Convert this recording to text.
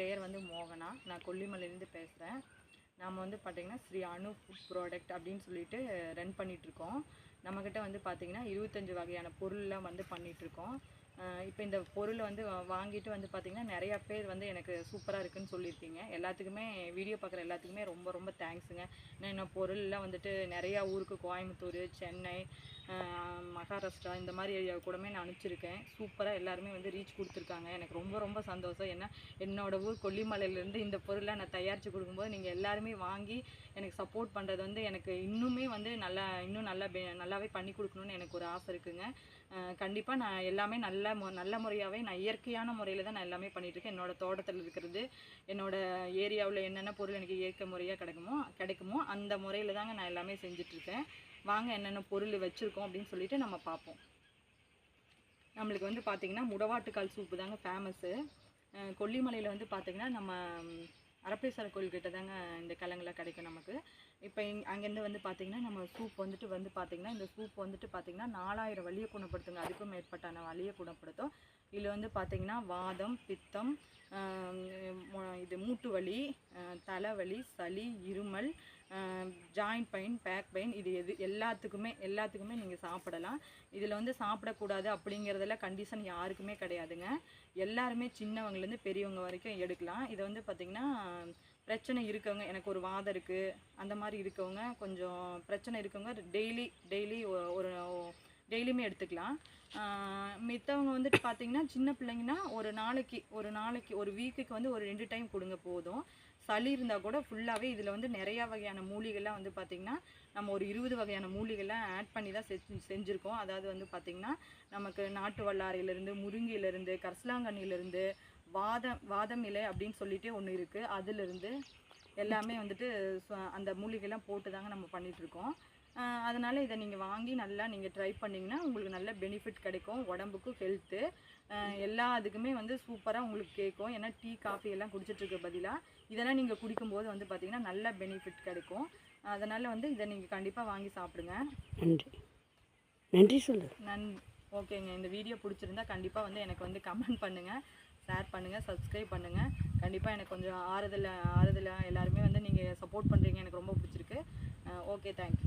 பெயர் வந்து மோகனா. நான் கொல்லிமலையிலேருந்து பேசுகிறேன் நாம் வந்து பார்த்திங்கன்னா ஸ்ரீ அணு ஃபுட் ப்ராடக்ட் அப்படின்னு சொல்லிட்டு ரன் பண்ணிகிட்ருக்கோம் நம்மக்கிட்ட வந்து பார்த்திங்கன்னா இருபத்தஞ்சி வகையான பொருள்லாம் வந்து பண்ணிகிட்ருக்கோம் இப்போ இந்த பொருளை வந்து வாங்கிட்டு வந்து பார்த்திங்கன்னா நிறையா பேர் வந்து எனக்கு சூப்பராக இருக்குன்னு சொல்லியிருக்கீங்க. எல்லாத்துக்குமே வீடியோ பார்க்குற எல்லாத்துக்குமே ரொம்ப ரொம்ப தேங்க்ஸுங்க ஏன்னா என்ன பொருள்லாம் வந்துட்டு நிறையா ஊருக்கு கோயம்புத்தூர் சென்னை மகாராஷ்டிரா இந்த மாதிரி ஏரியா கூடமே நான் அனுப்பிச்சிருக்கேன். சூப்பராக எல்லாருமே வந்து ரீச் கொடுத்துருக்காங்க. எனக்கு ரொம்ப ரொம்ப சந்தோஷம். ஏன்னா என்னோடய ஊர் கொல்லிமலையிலேருந்து இந்த பொருளை நான் தயாரித்து கொடுக்கும்போது நீங்கள் எல்லாருமே வாங்கி எனக்கு சப்போர்ட் பண்ணுறது வந்து எனக்கு இன்னுமே வந்து நல்லா இன்னும் நல்லா பெ- நல்லாவே பண்ணி கொடுக்கணும்னு எனக்கு ஒரு ஆசை இருக்குங்க. கண்டிப்பாக நான் எல்லாமே நல்ல நல்ல முறையாகவே நான் இயற்கையான முறையில் தான் நான் எல்லாமே பண்ணிகிட்ருக்கேன் என்னோடய தோட்டத்தில் இருக்கிறது என்னோடய ஏரியாவில் என்னென்ன பொருள் எனக்கு இயற்கை முறையாக கிடைக்குமோ கிடைக்குமோ அந்த முறையில் தாங்க நான் எல்லாமே செஞ்சிட்ருக்கேன் வாங்க என்னென்ன பொருள் வச்சுருக்கோம் அப்படின்னு சொல்லிட்டு நம்ம பார்ப்போம். நம்மளுக்கு வந்து பார்த்திங்கன்னா முடவாட்டுக்கால் சூப்பு தாங்க ஃபேமஸ்ஸு கொல்லிமலையில் வந்து பார்த்திங்கன்னா நம்ம அரப்பேஸ்வரர் கோயில்கிட்ட தாங்க இந்த கிழங்குலாம் கிடைக்கும் நமக்கு. இப்போ இங் அங்கேருந்து வந்து பார்த்திங்கன்னா நம்ம சூப் வந்துட்டு வந்து பார்த்திங்கன்னா இந்த சூப் வந்துட்டு பார்த்திங்கன்னா நாலாயிரம் வலியை குணப்படுத்துங்க அதுக்கும் மேற்பட்டான வலியை குணப்படுத்தும் இதில் வந்து பார்த்திங்கன்னா வாதம் பித்தம் இது மூட்டு வலி தலைவலி சளி இருமல் ஜாயிண்ட் பெயின் பேக் பெயின் இது எது எல்லாத்துக்குமே எல்லாத்துக்குமே நீங்கள் சாப்பிடலாம். இதில் வந்து சாப்பிடக்கூடாது அப்படிங்கிறதுல கண்டிஷன் யாருக்குமே கிடையாதுங்க. எல்லாருமே சின்னவங்கலேருந்து பெரியவங்க வரைக்கும் எடுக்கலாம். இதை வந்து பார்த்திங்கன்னா பிரச்சனை இருக்கவங்க எனக்கு ஒரு வாதம் இருக்குது அந்த மாதிரி இருக்கவங்க கொஞ்சம் பிரச்சனை இருக்கவங்க டெய்லி டெய்லி ஒரு டெய்லியுமே எடுத்துக்கலாம். மித்தவங்க வந்துட்டு பார்த்தீங்கன்னா சின்ன பிள்ளைங்கன்னா ஒரு நாளைக்கு ஒரு நாளைக்கு ஒரு வீக்குக்கு வந்து ஒரு ரெண்டு டைம் கொடுங்க போதும். சளி இருந்தால் கூட ஃபுல்லாகவே இதில் வந்து நிறையா வகையான மூலிகைலாம் வந்து பார்த்திங்கன்னா நம்ம ஒரு இருபது வகையான மூலிகைலாம் ஆட் பண்ணி தான் செஞ்சு செஞ்சுருக்கோம். அதாவது வந்து பார்த்திங்கன்னா நமக்கு நாட்டு வல்லாரையிலேருந்து முருங்கையிலேருந்து கரிசலாங்கண்ணிலேருந்து வாதம் வாதம் இலை அப்படின்னு சொல்லிட்டு ஒன்று இருக்குது அதிலிருந்து எல்லாமே வந்துட்டு அந்த மூலிகைலாம் போட்டு தாங்க நம்ம பண்ணிகிட்ருக்கோம் அதனால் இதை நீங்கள் வாங்கி நல்லா நீங்கள் ட்ரை பண்ணிங்கன்னா உங்களுக்கு நல்ல பெனிஃபிட் கிடைக்கும். உடம்புக்கும் ஹெல்த்து எல்லா இதுக்குமே வந்து சூப்பராக உங்களுக்கு கேட்கும். ஏன்னா டீ காஃபி எல்லாம் குடிச்சிட்டு இருக்க பதிலாக இதெல்லாம் நீங்கள் குடிக்கும்போது வந்து பார்த்திங்கன்னா நல்ல பெனிஃபிட் கிடைக்கும். அதனால் வந்து இதை நீங்கள் கண்டிப்பாக வாங்கி சாப்பிடுங்க. நன்றி. நன்றி சொல்லு. நன் ஓகேங்க. இந்த வீடியோ பிடிச்சிருந்தா கண்டிப்பாக வந்து எனக்கு வந்து கமெண்ட் பண்ணுங்கள் ஷேர் பண்ணுங்கள் சப்ஸ்கிரைப் பண்ணுங்கள் கண்டிப்பாக எனக்கு கொஞ்சம் ஆறுதல் ஆறுதலாக எல்லாருமே வந்து நீங்கள் சப்போர்ட் பண்ணுறீங்க எனக்கு ரொம்ப பிடிச்சிருக்கு. Okay thank you